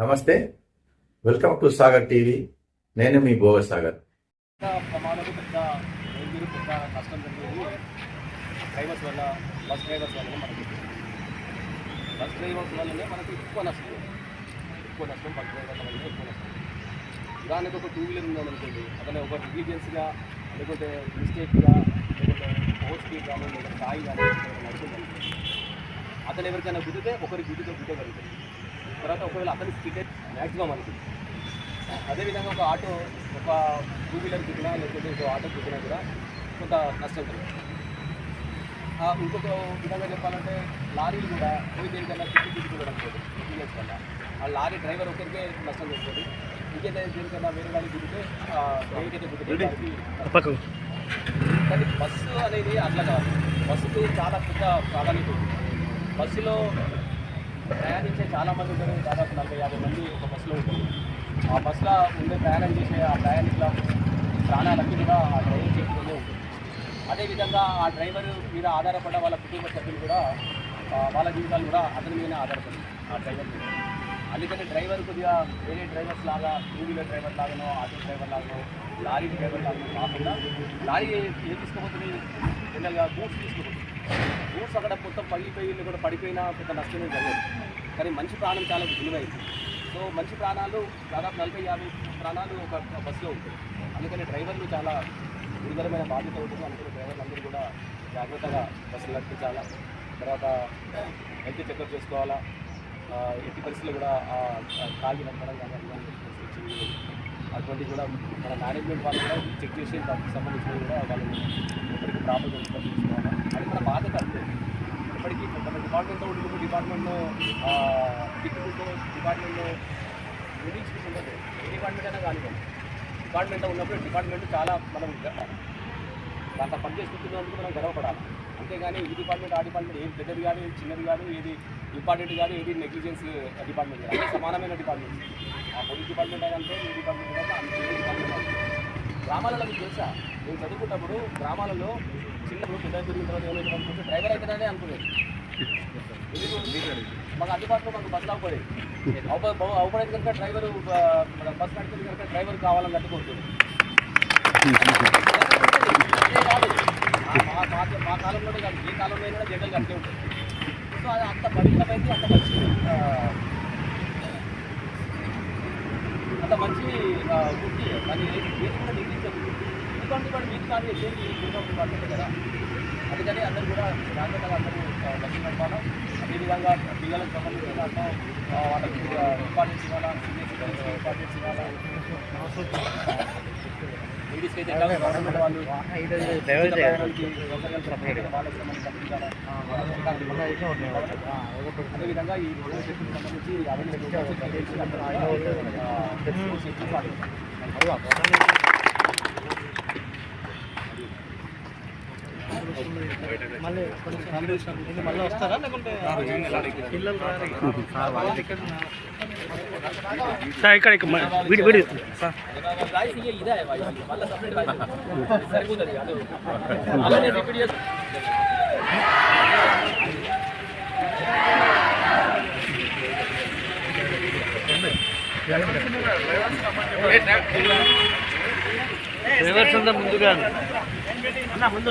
నమస్తే. Welcome to Sagar TV. నేను మీ భోగ సాగర్. పెద్ద డేంజర్ పెద్ద జరిగేది డ్రైవర్స్ వల్ల బస్ డ్రైవర్స్ వల్లనే మనకి బస్ డ్రైవర్స్ వల్లనే మనకి ఎక్కువ నష్టం ఎక్కువ నష్టం బస్ డ్రైవర్ల వల్లనే ఎక్కువ నష్టం దానికి ఒక టూ వీలర్ ఉందనుకోండి. అతను ఒక నెగ్లిజెన్స్గా లేకుంటే మిస్టేక్గా స్పీడ్ కానీ లేదా స్థాయి కానీ అతను ఎవరికైనా గుద్దితే ఒకరికి గుద్దితే గుద్దగలుగుతుంది తర్వాత ఒకవేళ అతని స్పీడ్ మ్యాక్సిమం అనుకుంది అదేవిధంగా ఒక ఆటో ఒక టూ వీలర్ గుద్దినా లేకపోతే ఇంకో ఆటో గుద్దినా కూడా కొంత నష్టం కలుగుతుంది. ఇంకొక విధంగా చెప్పాలంటే లారీలు కూడా పోయి దేనికన్నా చుట్టూ చుట్టుకోవడం ఎక్స్పీరియన్స్ వల్ల ఆ లారీ డ్రైవర్ ఒకరికే నష్టం జరుగుతుంది ఇంకైతే దేనికన్నా వేరే వాళ్ళకి దేనికైతే గుద్దితే దానికి కానీ బస్సు అనేది అట్లా కాదు. బస్సుకు చాలా పెద్ద ప్రాధాన్యత ఉంది బస్సులో ప్రయాణించే చాలా మంది ఉంటారు. దాదాపు నలభై యాభై మంది ఒక బస్సులో ఉంటారు. ఆ బస్సులో ఉండే ప్రయాణం చేసే ఆ ప్రయాణికుల ప్రాణాలన్నీ కూడా ఆ డ్రైవర్ చేతిలోనే ఉంటుంది అదేవిధంగా ఆ డ్రైవర్ మీద ఆధారపడ్డ వాళ్ళ కుటుంబ సభ్యులు కూడా వాళ్ళ జీవితాలు కూడా అతని మీద ఆధారపడి ఆ డ్రైవర్ మీద. అందుకని డ్రైవర్ కొద్దిగా వేరే డ్రైవర్స్ లాగా టూ వీలర్ డ్రైవర్ లాగానో ఆటో డ్రైవర్ లాగానో లారీ డ్రైవర్ లాగానో కాకుండా లారీ ఏం తీసుకోబోతుంది జనరల్గా బూట్స్ తీసుకోబోతుంది బూట్స్ అక్కడ మొత్తం పగిలిపోయి కూడా పడిపోయినా కొంత నష్టమే జరగదు. కానీ మంచి ప్రాణం చాలా విలువైంది సో మంచి ప్రాణాలు దాదాపు నలభై యాభై ప్రాణాలు ఒక బస్సులో ఉంటాయి. అందుకని డ్రైవర్లు చాలా గురుతరమైన బాధ్యత ఉంటుంది. అందుకని డ్రైవర్లు అందరూ కూడా జాగ్రత్తగా బస్సులు నడిపించాలా? తర్వాత హెల్త్ చెకప్ చేసుకోవాలా? ఎట్టి పరిస్థితుల్లో కూడా ఆ, ఆ, కానీ అటువంటి కూడా మన మేనేజ్మెంట్ వాళ్ళు కూడా చెక్ చేసి దానికి సంబంధించినవి కూడా వాళ్ళు ఎప్పటికీ ప్రాపర్గా తీసుకోవాలి అది మన బాధ్యత అంతే. ఇప్పటికీ మన డిపార్ట్మెంట్లో ఉంటుంది డిపార్ట్మెంట్లో తిట్టుకుంటూ డిపార్ట్మెంట్లో విధించుకుంటుండదు ఏ డిపార్ట్మెంట్ అయినా కానివ్వండి. డిపార్ట్మెంట్లో ఉన్నప్పుడు డిపార్ట్మెంట్ చాలా మనం దాంట్లో పనిచేసుకుంటున్నందుకు మనం గర్వపడాలి. అంతేగాని ఈ డిపార్ట్మెంట్ ఆ డిపార్ట్మెంట్ ఏది పెద్దది కానీ ఏది చిన్నది కానీ ఏది ఇంపార్టెంట్ కానీ ఏది నెగ్లిజెన్స్ డిపార్ట్మెంట్ కానీ సమానమైన డిపార్ట్మెంట్ ఆ పోలీస్ డిపార్ట్మెంట్ అయినంటే ఈ డిపార్ట్మెంట్ అయితే అంత డిపార్ట్మెంట్ గ్రామాలలో మీకు తెలుసా? నేను చదువుకున్నప్పుడు గ్రామాలలో చిన్నప్పుడు పెద్ద తిరిగిన తర్వాత ఏమైతే అనుకుంటే డ్రైవర్ అవుతుందనే అనుకునేది. మాకు అందుబాటులో మాకు బస్సు అవ్వలేదు అవ- కనుక డ్రైవర్ బస్ నడిపేది కనుక డ్రైవర్ కావాలని కట్టుకుంటుంది మా మా మా ఏ కాలంలో అయినా జనరల్గా అట్లే ఉంటుంది సో అది అంత పవిత్రమైంది అంత మంచి అంత మంచి వృత్తి అది ఏది కూడా నిర్మించదు ఎందుకంటే వాడు మీకు కాదు చేసి గురుగాం పడుతుంది కదా అందుకని అందరూ కూడా జాగ్రత్తగా అందరూ ఆ, బస్సు అదేవిధంగా పిల్లలకు సంబంధించిన దాంట్లో ఆ, వాళ్ళకి ఇంపార్టెన్స్ ఇవ్వాలా ఇంపార్టెన్స్ ఇవ్వాలా లేడీస్కి అయితే వాళ్ళు. అదేవిధంగా ఈ రోడ్డు సంబంధించి ప్రోగ్రామ్స్ చేసి అందరూ ఆ, రోడ్ ఇక్కడ వీడి వీడి. వాయిస్ ఇయ్య ఇదే వాయిస్ మళ్ళీ సపరేట్ వాయిస్ సరిపోతుంది అదే అలానే రిపీట్ చేసి రివర్స్ అంతా ముందుగా ముందు